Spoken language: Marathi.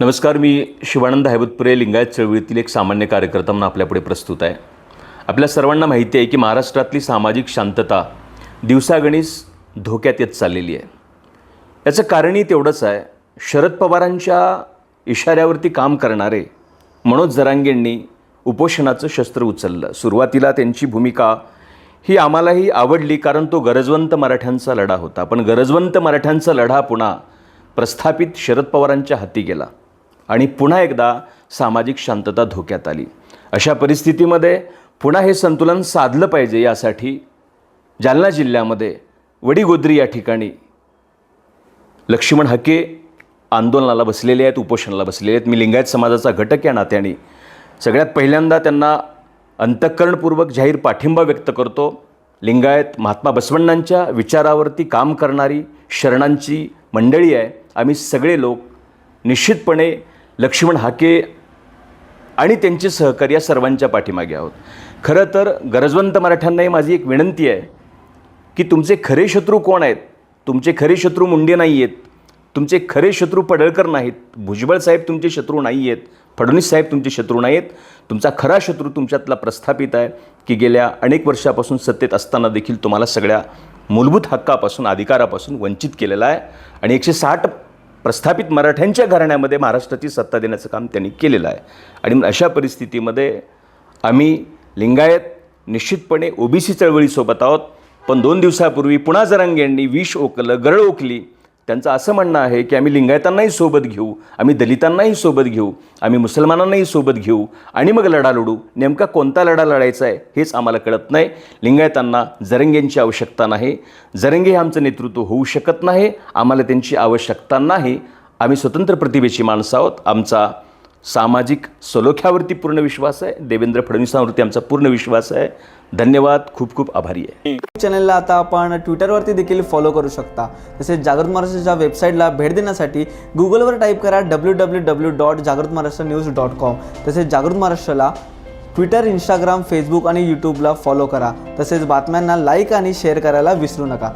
नमस्कार मी शिवानंद हैबतपुरे लिंगायत चळवळीतील एक सामान्य कार्यकर्ता म्हणून आपल्यापुढे प्रस्तुत आहे. आपल्या सर्वांना माहिती आहे की महाराष्ट्रातली सामाजिक शांतता दिवसागणीस धोक्यात येत चाललेली आहे. याचं कारणही तेवढंच आहे शरद पवारांच्या इशाऱ्यावरती काम करणारे मनोज जरांगेंनी उपोषणाचं शस्त्र उचललं. सुरुवातीला त्यांची भूमिका ही आम्हालाही आवडली कारण तो गरजवंत मराठ्यांचा लढा होता. पण गरजवंत मराठ्यांचा लढा पुन्हा प्रस्थापित शरद पवारांच्या हाती गेला. आणि पुन्हा एकदा सामाजिक शांतता धोक्यात आली. अशा परिस्थितीमध्ये पुन्हा हे संतुलन साधलं पाहिजे यासाठी जालना जिल्ह्यामध्ये वडीगोद्री या ठिकाणी लक्ष्मण हके आंदोलनाला बसलेले आहेत उपोषणाला बसलेले आहेत. मी लिंगायत समाजाचा घटक या नात्याने सगळ्यात पहिल्यांदा त्यांना अंतःकरणपूर्वक जाहीर पाठिंबा व्यक्त करतो. लिंगायत महात्मा बसवण्णांच्या विचारावरती काम करणारी शरणांची मंडळी आहे. आम्ही सगळे लोक निश्चितपणे लक्ष्मण हाके आणि त्यांचे सहकार्य या सर्वांच्या पाठीमागे आहोत. खरं तर गरजवंत मराठ्यांनाही माझी एक विनंती आहे की तुमचे खरे शत्रू कोण आहेत? तुमचे खरे शत्रू मुंडे नाही आहेत तुमचे खरे शत्रू पडळकर नाहीत. भुजबळ साहेब तुमचे शत्रू नाही आहेत फडणवीस साहेब तुमचे शत्रू नाहीत तुमचा खरा शत्रू तुमच्यातला प्रस्थापित आहे की गेल्या अनेक वर्षापासून सत्तेत असताना देखील तुम्हाला सगळ्या मूलभूत हक्कापासून अधिकारापासून वंचित केलेला आहे. आणि एकशे साठ प्रस्थापित मराठ्यांच्या घराण्यामध्ये महाराष्ट्राची सत्ता देण्याचं काम त्यांनी केलेलं आहे. आणि मग अशा परिस्थितीमध्ये आम्ही लिंगायत निश्चितपणे ओबीसी चळवळीसोबत आहोत. पण दोन दिवसापूर्वी पुन्हा जरांगेंनी विष ओकलं गरळ ओकली. त्यांचं असं म्हणणं आहे की आम्ही लिंगायतांनाही सोबत घेऊ आम्ही दलितांनाही सोबत घेऊ आम्ही मुसलमानांनाही सोबत घेऊ आणि मग लढा लढू. नेमका कोणता लढा लढायचा आहे हेच आम्हाला कळत नाही. लिंगायतांना जरंगेंची आवश्यकता नाही. जरंगे हे आमचं नेतृत्व होऊ शकत नाही. आम्हाला त्यांची आवश्यकता नाही. आम्ही स्वतंत्र प्रतिभेची माणसं आहोत. आमचा सामाजिक सलोख्यावरती पूर्ण विश्वास आहे. देवेंद्र फडणवीसांवरती आमचा पूर्ण विश्वास आहे. धन्यवाद. खूप खूप आभारी आहे. चॅनलला आता आपण ट्विटरवरती देखील फॉलो करू शकता. तसेच जागृत महाराष्ट्राच्या वेबसाईटला भेट देण्यासाठी गुगलवर टाईप करा डब्ल्यू डब्ल्यू डब्ल्यू डॉट जागृत महाराष्ट्र न्यूज डॉट कॉम तसेच जागृत महाराष्ट्राला ट्विटर इंस्टाग्राम फेसबुक आणि यूट्यूबला फॉलो करा. तसेच बातम्यांना लाईक आणि शेअर करायला विसरू नका.